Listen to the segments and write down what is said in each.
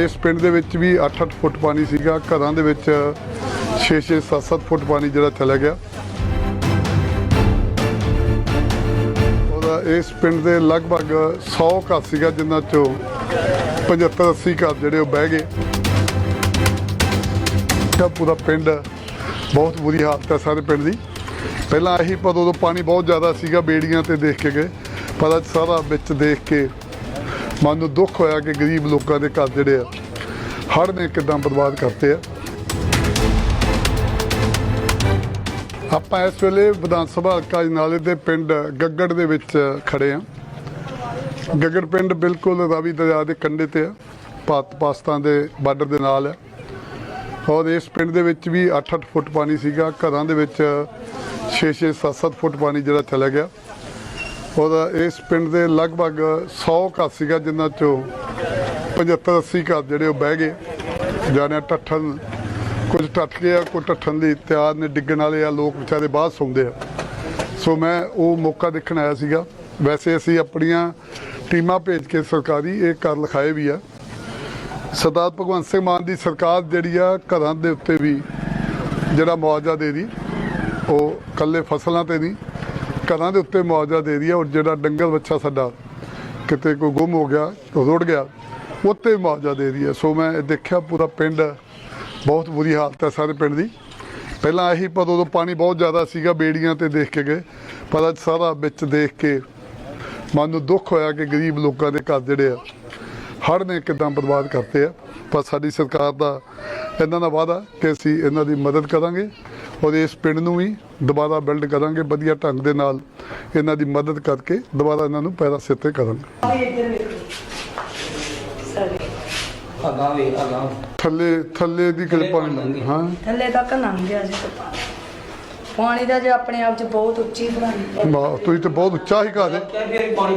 ਇਸ ਪਿੰਡ ਦੇ ਵਿੱਚ ਵੀ 8-8 ਫੁੱਟ ਪਾਣੀ ਸੀਗਾ। ਘਰਾਂ ਦੇ ਵਿੱਚ 6-6 7-7 ਫੁੱਟ ਪਾਣੀ ਜਿਹੜਾ ਚਲਾ ਗਿਆ। ਉਹਦਾ ਇਸ ਪਿੰਡ ਦੇ ਲਗਭਗ 100 ਘਰ ਸੀਗਾ ਜਿਨ੍ਹਾਂ ਚੋਂ 75-80 ਘਰ ਜਿਹੜੇ ਉਹ ਬਹਿ ਗਏ। ਤਾਂ ਪੂਰਾ ਪਿੰਡ ਬਹੁਤ ਬੁਰੀ ਹਾਲਤ ਹੈ ਸਾਰੇ ਪਿੰਡ ਦੀ। ਪਹਿਲਾਂ ਇਹੀ ਪਰ ਉਦੋਂ ਪਾਣੀ ਬਹੁਤ ਜ਼ਿਆਦਾ ਸੀਗਾ ਬੇੜੀਆਂ ਤੇ ਦੇਖ ਕੇ ਗਏ, ਪਰ ਅੱਜ ਸਾਰਾ ਵਿੱਚ ਦੇਖ ਕੇ ਮਨ ਨੂੰ ਦੁੱਖ ਹੋਇਆ ਕਿ ਗਰੀਬ ਲੋਕਾਂ ਦੇ ਘਰ ਜਿਹੜੇ ਆ, ਹੜ੍ਹ ਨੇ ਕਿਦਾਂ ਬਰਬਾਦ ਕਰਤੇ ਆ। ਆਪਾਂ ਇਸ ਵੇਲੇ ਵਿਧਾਨ ਸਭਾ ਹਲਕਾ ਨਾਲੇ ਦੇ ਪਿੰਡ ਗੱਗੜ ਦੇ ਵਿੱਚ ਖੜੇ ਆ। ਗੱਗੜ ਪਿੰਡ ਬਿਲਕੁਲ ਰਾਵੀ ਦਰਿਆ ਦੇ ਕੰਢੇ ਤੇ ਆ, ਭਾਰਤ ਪਾਕਿਸਤਾਨ ਦੇ ਬਾਰਡਰ ਦੇ ਨਾਲ ਹੈ ਔਰ ਇਸ ਪਿੰਡ ਦੇ ਵਿੱਚ ਵੀ 8-8 ਫੁੱਟ ਪਾਣੀ ਸੀਗਾ, ਘਰਾਂ ਦੇ ਵਿੱਚ 6-6 7-7 ਫੁੱਟ ਪਾਣੀ ਜਿਹੜਾ ਚਲਾ ਗਿਆ। ਉਹਦਾ ਇਸ ਪਿੰਡ ਦੇ ਲਗਭਗ 100 ਘਰ ਸੀਗਾ, ਜਿਨ੍ਹਾਂ ਚੋਂ 75-80 ਘਰ ਜਿਹੜੇ ਉਹ ਬਹਿ ਗਏ। ਜਾਣੇ ਟੱਠਣ, ਕੁਝ ਟੱਟ ਗਏ ਆ ਕੋਈ ਟੱਠਣ ਲਈ ਤਿਆਰ ਨੇ, ਡਿੱਗਣ ਵਾਲੇ ਆ, ਲੋਕ ਵਿਚਾਰੇ ਬਾਹਰ ਸੌਂਦੇ ਆ। ਸੋ ਮੈਂ ਉਹ ਮੌਕਾ ਦੇਖਣ ਆਇਆ ਸੀਗਾ। ਵੈਸੇ ਅਸੀਂ ਆਪਣੀਆਂ ਟੀਮਾਂ ਭੇਜ ਕੇ ਸਰਕਾਰੀ ਇਹ ਕਰ ਲਿਖਾਏ ਵੀ ਆ। ਸਰਦਾਰ ਭਗਵੰਤ ਸਿੰਘ ਮਾਨ ਦੀ ਸਰਕਾਰ ਜਿਹੜੀ ਆ, ਘਰਾਂ ਦੇ ਉੱਤੇ ਵੀ ਜਿਹੜਾ ਮੁਆਵਜ਼ਾ ਦੇ ਰਹੀ, ਉਹ ਕੱਲੇ ਫਸਲਾਂ ਤੇ ਨਹੀਂ ਘਰਾਂ ਦੇ ਉੱਤੇ ਮੁਆਵਜ਼ਾ ਦੇ ਰਹੀ ਹੈ ਔਰ ਜਿਹੜਾ ਡੰਗਰ ਬੱਚਾ ਸਾਡਾ ਕਿਤੇ ਕੋਈ ਗੁੰਮ ਹੋ ਗਿਆ ਰੁੜ ਗਿਆ, ਉੱਤੇ ਮੁਆਵਜ਼ਾ ਦੇ ਰਹੀ ਹੈ। ਸੋ ਮੈਂ ਇਹ ਦੇਖਿਆ ਪੂਰਾ ਪਿੰਡ ਬਹੁਤ ਬੁਰੀ ਹਾਲਤ ਹੈ ਸਾਰੇ ਪਿੰਡ ਦੀ। ਪਹਿਲਾਂ ਇਹੀ ਪਰ ਉਦੋਂ ਪਾਣੀ ਬਹੁਤ ਜ਼ਿਆਦਾ ਸੀਗਾ ਬੇੜੀਆਂ ਤੇ ਦੇਖ ਕੇ ਗਏ, ਪਰ ਅੱਜ ਸਾਰਾ ਵਿੱਚ ਦੇਖ ਕੇ ਮਨ ਨੂੰ ਦੁੱਖ ਹੋਇਆ ਕਿ ਗਰੀਬ ਲੋਕਾਂ ਦੇ ਘਰ ਜਿਹੜੇ ਆ, ਹੜ੍ਹ ਨੇ ਕਿਦਾਂ ਬਰਬਾਦ ਕਰਤੇ ਆ। ਪਰ ਸਾਡੀ ਸਰਕਾਰ ਦਾ ਇਹਨਾਂ ਦਾ ਵਾਅਦਾ ਕਿ ਅਸੀਂ ਇਹਨਾਂ ਦੀ ਮਦਦ ਕਰਾਂਗੇ। ਔਰ ਇਸ ਪਿੰਡ ਨੂੰ ਵੀ ਦੁਬਾਰਾ ਬਿਲਡ ਕਰਾਂਗੇ ਵਧੀਆ ਢੰਗ ਦੇ ਨਾਲ ਇਹਨਾਂ ਦੀ ਮਦਦ ਕਰਕੇ ਦੁਬਾਰਾ ਇਹਨਾਂ ਨੂੰ ਪੈਰਾਂ ਸਿਰ ਤੇ ਕਰਾਂਗੇ। ਅਗਾਂ ਵੇ ਅਗਾਂ ਥੱਲੇ ਥੱਲੇ ਦੀ ਕਿਲ ਪਾਣੀ ਹਾਂ। ਥੱਲੇ ਤੱਕ ਲੰਘ ਗਿਆ ਜੀ ਪਾਣੀ। ਦਾ ਜੇ ਆਪਣੇ ਆਪ ਚ ਬਹੁਤ ਉੱਚੀ ਬਣਾਈ। ਵਾਹ, ਤੁਸੀਂ ਤਾਂ ਬਹੁਤ ਉੱਚਾ ਹੀ ਘਰ ਹੈ। ਪਾਣੀ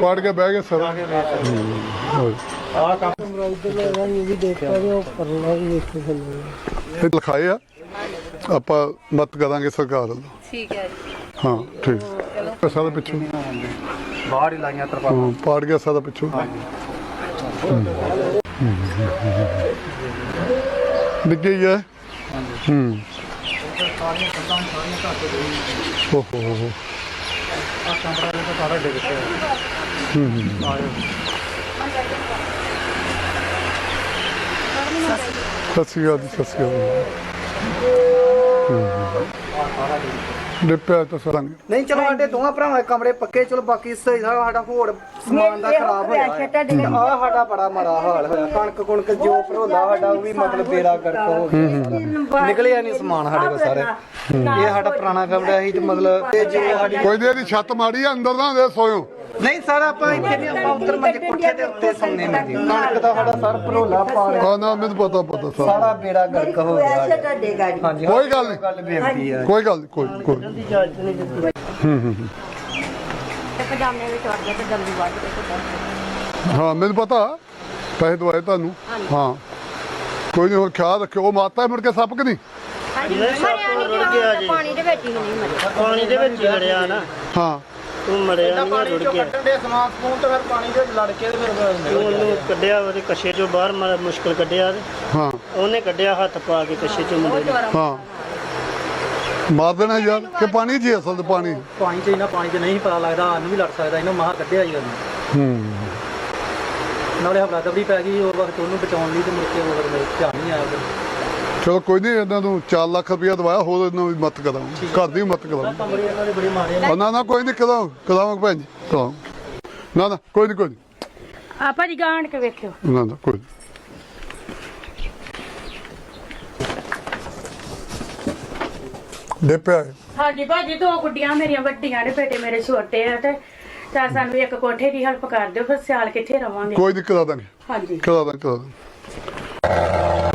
ਪਾੜ ਕੇ ਬਹਿ ਗਏ ਸਰ। ਇਹ ਲਿਖਾਏ ਆ। ਆਪਾਂ ਮਤ ਕਰਾਂਗੇ ਸਰਕਾਰ ਵੱਲੋਂ। ਠੀਕ ਹੈ ਜੀ। ਹਾਂ ਠੀਕ। ਸਾਰਾ ਪਿੱਛੋਂ। ਬਾਹਰ ਹੀ ਲਾਈਆਂ ਤਰਪਾ ਹਾਂ, ਪਾੜ ਗਿਆ ਸਾਰਾ ਪਿੱਛੋਂ। ਨਿੱਕੇ ਹੀ। ਹੈ ਹੂੰ। ਓਹ ਹੋ ਹੋ। ਹੋ ਸਾਰਾ ਡਿੱਗ ਪਿਆ ਸਤਿ ਸ਼੍ਰੀ ਅਕਾਲ ਜੀ ਸਤਿ ਸ਼੍ਰੀ ਅਕਾਲ। ਡਿੱਪਿਆ ਤਾਂ ਸਾਰਾ ਨਹੀਂ ਚਲੋ ਸਾਡੇ ਦੋਵਾਂ ਭਰਾਵਾਂ ਦੇ ਕਮਰੇ ਪੱਕੇ ਚਲੋ ਬਾਕੀ ਸਹੀ ਦਾ ਸਾਡਾ ਹੋਰ ਸਮਾਨ ਦਾ ਖਰਾਬ ਹੋਇਆ ਆ ਸਾਡਾ ਬੜਾ ਮਾੜਾ ਹਾਲ ਹੋਇਆ। ਕਣਕ ਕੁਣਕ ਜੋ ਭਰੋਲਾ ਸਾਡਾ ਉਹ ਵੀ ਮਤਲਬ ਬੇੜਾ ਗਰਕ ਹੋ ਗਿਆ ਨਿਕਲਿਆ ਨਹੀਂ ਸਮਾਨ ਸਾਡੇ ਕੋਲ ਸਾਰੇ। ਇਹ ਸਾਡਾ ਪੁਰਾਣਾ ਕਮਰਾ ਸੀ ਤੇ ਮਤਲਬ ਸਾਡੀ ਕੋਈ ਦੇ ਦੀ ਛੱਤ ਮਾੜੀ ਆ ਅੰਦਰ ਨਾ ਦੇ ਸੋਇਓ। ਨਹੀਂ ਸਰ ਆਪਾਂ ਇੱਥੇ ਨਹੀਂ ਆਪਾਂ ਉੱਤਰ ਮੰਜੇ ਕੋਠੇ ਦੇ ਉੱਤੇ ਸੌਂਦੇ ਨੇ ਜੀ। ਕਣਕ ਦਾ ਸਾਡਾ ਸਰ ਭਰੋਲਾ ਪਾ ਲਿਆ ਹਾਂ ਨਾ ਮੈਨੂੰ ਪਤਾ ਪਤਾ ਸਾਰਾ। ਸਾਰਾ ਬੇੜਾ ਗਰਕ ਹੋ ਗਿਆ। ਸਾਡਾ। ਤੁਹਾਡੇ ਗਾੜੀ ਹਾਂਜੀ ਕੋਈ ਗੱਲ ਨਹੀਂ। ਗੱਲ ਬੇਨਤੀ ਹੈ। ਕੋਈ ਗੱਲ ਨੀ, ਕੋਈ ਕੋਈ ਤੇ ਪਜਾਮੇ ਵਿੱਚ ਵੜ ਗਿਆ ਤੇ ਜਲਦੀ ਵੱਢ ਕੇ ਤੇ ਹਾਂ ਮੈਨੂੰ ਪਤਾ। ਪੈਸੇ ਦਵਾਏ ਤੁਹਾਨੂੰ। ਹਾਂ। ਕੋਈ ਨਹੀਂ ਹੋਰ ਖਿਆਲ ਰੱਖਿਓ। ਉਹ ਮਾਤਾ ਮੁੜ ਕੇ ਸੱਪ ਕਿ ਨਹੀਂ? ਹਾਂਜੀ ਮਰਿਆ ਨਹੀਂ ਗਿਆ ਜੀ ਪਾਣੀ ਦੇ ਵਿੱਚ ਹੀ ਨਹੀਂ ਮਰਿਆ। ਪਾਣੀ ਦੇ ਵਿੱਚ ਹੀ ਲੜਿਆ ਨਾ। ਹਾਂ। ਤੂੰ ਮੜਿਆ ਨਹੀਂ ਰੁੜ ਗਿਆ। ਕੱਢਣ ਦੇ ਸਮਾਨ ਸਮੂਨ ਤੇ ਫਿਰ ਪਾਣੀ ਦੇ ਲੜ ਕੇ ਤੇ ਫਿਰ ਤੂੰ ਉਹਨੂੰ ਕੱਢਿਆ ਉਹਦੇ ਕੱਛੇ ਚੋਂ ਬਾਹਰ ਮਾੜਾ ਮੁਸ਼ਕਲ ਕੱਢਿਆ ਤੇ ਹਾਂ। ਉਹਨੇ ਕੱਢਿਆ ਹੱਥ ਪਾ ਕੇ ਕੱਛੇ ਚੋਂ ਮੁੰਡੇ ਨੇ। ਹਾਂ। ਮਾਰ ਦੇਣਾ ਯਾਰ ਕਿ ਪਾਣੀ ਜੀ ਅਸਲ ਤੇ ਪਾਣੀ। ਪਾਣੀ ਚ ਇਹਨਾਂ ਪਾਣੀ ਚ ਨਹੀਂ ਪਤਾ ਲੱਗਦਾ ਸਾਨੂੰ ਵੀ ਲੜ ਸਕਦਾ ਇਹਨੂੰ ਮਹਾ ਕੱਢਿਆ ਹੀ ਉਹਨੇ। ਹੂੰ। ਨਾਲੇ ਹਮਲਾ ਦਬੜੀ ਪੈ ਗਈ ਉਹ ਵਕਤ ਉਹਨੂੰ ਬਚਾਉਣ ਲਈ ਤੇ ਮੁੜ ਕੇ ਉਹ ਮੇਰੇ ਧਿਆਨ ਨਹੀਂ ਆਇਆ ਚਲੋ ਕੋਈ ਨਹੀਂ ਇਹਨਾਂ ਨੂੰ 4 ਲੱਖ ਰੁਪਇਆ ਦਵਾਇਆ ਹੋਰ ਇਹਨਾਂ ਦੀ ਮਤ ਕਰਾਂਗੇ। ਘਰ ਦੀ ਮਤ ਕਰਾਂਗੇ। ਦੇ ਨੇ ਨਾ ਕੋਈ ਨਹੀਂ ਕਰਾਂਗੇ ਕਰਾਂਗੇ ਭੈਣ ਜੀ ਕਰਾਂਗੇ ਨਾ ਨਾ ਕੋਈ ਨਹੀਂ ਕੋਈ ਨਹੀਂ। ਆ ਭਾਜੀ ਗਾਂਢ ਕੇ ਵੇਖਿਓ। ਨਾ ਨਾ ਕੋਈ। ਡਿੱਪਿਆ ਹੈ ਹਾਂਜੀ ਭਾਜੀ ਦੋ ਗੁੱਡੀਆਂ ਮੇਰੀਆਂ ਵੱਡੀਆਂ ਨੇ ਬੇਟੇ ਮੇਰੇ ਛੋਟੇ ਆ ਤੇ ਤਾਂ ਸਾਨੂੰ ਇੱਕ ਕੋਠੇ ਦੀ ਹੈਲਪ ਕਰ ਦਿਓ ਫਿਰ ਸਿਆਲ ਕਿੱਥੇ ਰਵਾਂਗੇ? ਕੋਈ ਦਿੱਕਤ ਆਦਾ ਨਹੀਂ ਹਾਂਜੀ। ਕਰਾ ਦਾਂ ਕਰਾ ਦਾਂ